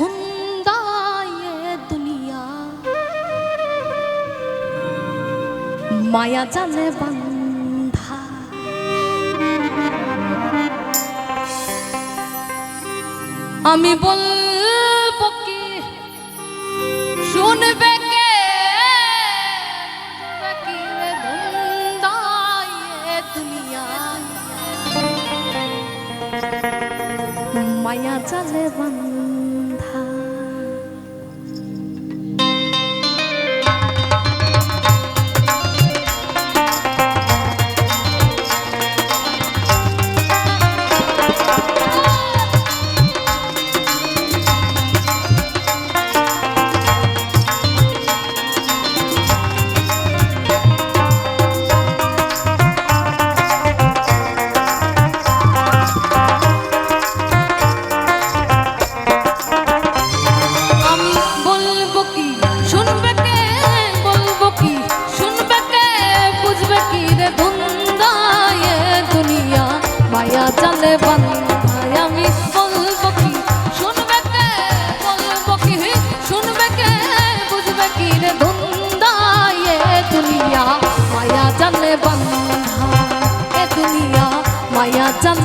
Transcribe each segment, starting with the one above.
ਹੁੰਦਾ ਏ ਦੁਨੀਆ ਮਾਇਆ ਜਾਲੇ ਬੰਧਾ আমি বলব কি, শুনবে কে? কি ধুন্দা দুনিয়া? মায়া চলে বন্ধ।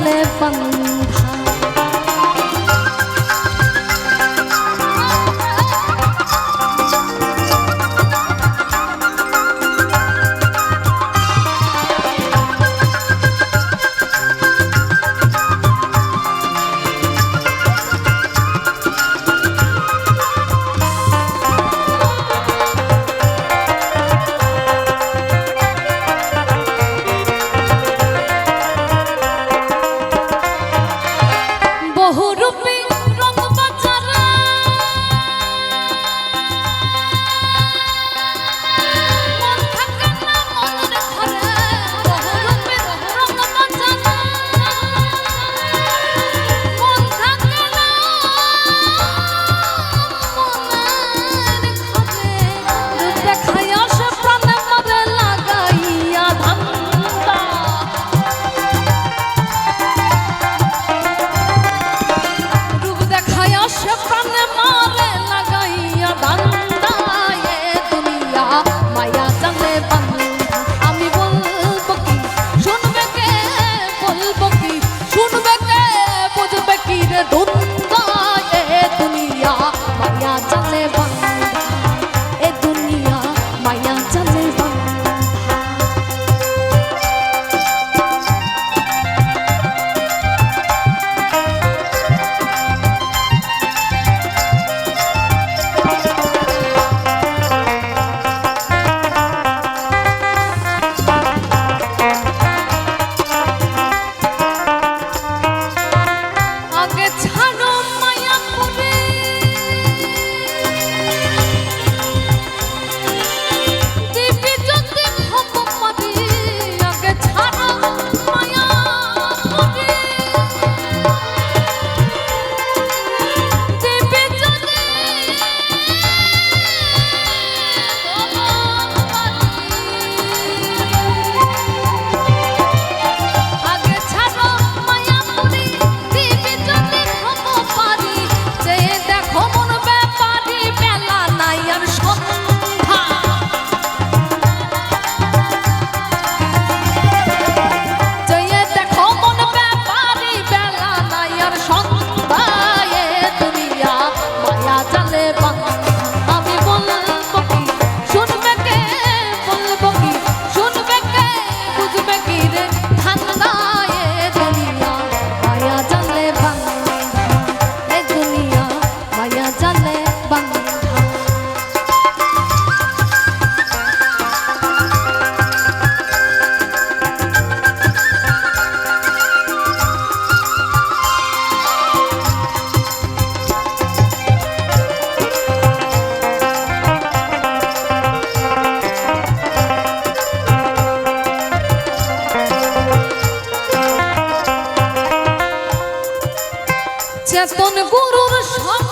বলে বন্ধা চেতন গুরুর সম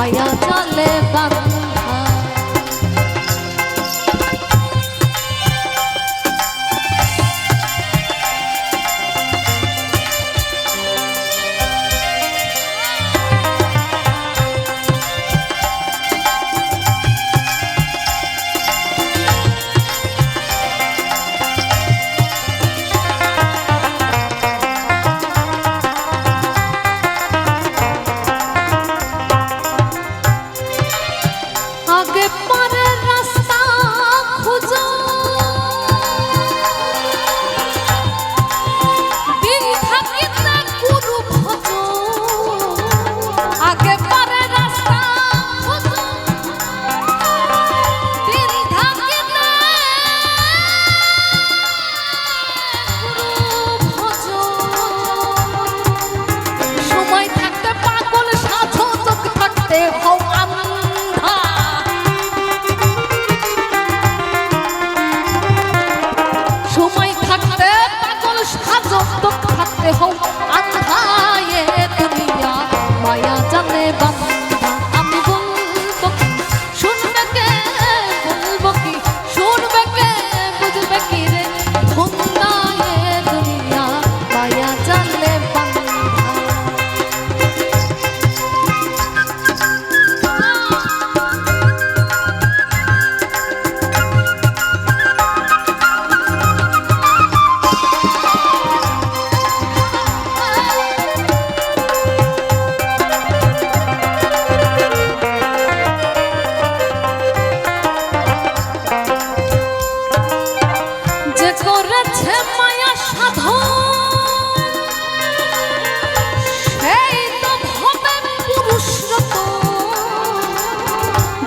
হয়া চলে বাবা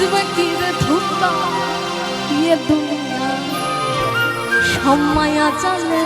নাচবাকির ধুকা ইয়ে দুনিয়া সময়া চলে